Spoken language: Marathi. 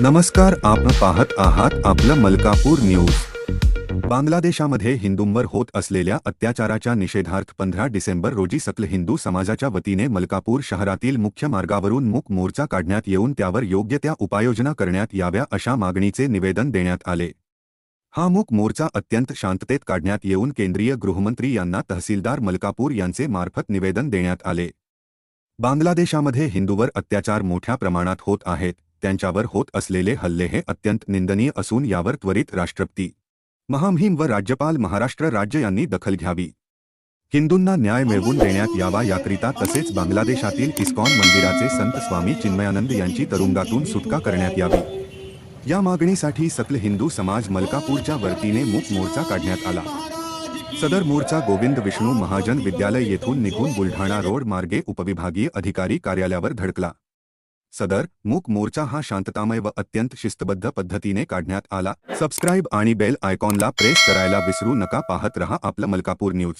नमस्कार आपण पाहत आहात आपलं मलकापूर न्यूज. बांगलादेशामध्ये हिंदूंवर होत असलेल्या अत्याचाराच्या निषेधार्थ पंधरा डिसेंबर रोजी सकल हिंदू समाजाच्या वतीने मलकापूर शहरातील मुख्य मार्गावरून मूक मोर्चा काढण्यात येऊन त्यावर योग्य त्या उपाययोजना करण्यात याव्या अशा मागणीचे निवेदन देण्यात आले. हा मूक मोर्चा अत्यंत शांततेत काढण्यात येऊन केंद्रीय गृहमंत्री यांना तहसीलदार मलकापूर यांचे मार्फत निवेदन देण्यात आले. बांगलादेशामध्ये हिंदूवर अत्याचार मोठ्या प्रमाणात होत आहेत त्यांच्यावर होत असलेले हल्ले हे अत्यंत निंदनीय असून यावर त्वरित राष्ट्रपती महामहिम व राज्यपाल महाराष्ट्र राज्य यांनी दखल घ्यावी. हिंदूंना न्याय मिळवून देण्यात यावा याकरिता तसेच बांगलादेशातील इस्कॉन मंदिराचे संत स्वामी चिन्मयानंद यांची तरुंगातून सुटका करण्यात यावी. या मागणीसाठी सकल हिंदू समाज मलकापूरच्या वतीने मूक मोर्चा काढण्यात आला. सदर मोर्चा गोविंद विष्णू महाजन विद्यालय येथून निघून बुलढाणा रोड मार्गे उपविभागीय अधिकारी कार्यालयावर धडकला. सदर मूक मोर्चा हा शांततामय व अत्यंत शिस्तबद्ध पद्धतीने काढण्यात आला. सबस्क्राईब आणि बेल आयकॉनला प्रेस करायला विसरू नका. पाहत रहा आपलं मलकापूर न्यूज.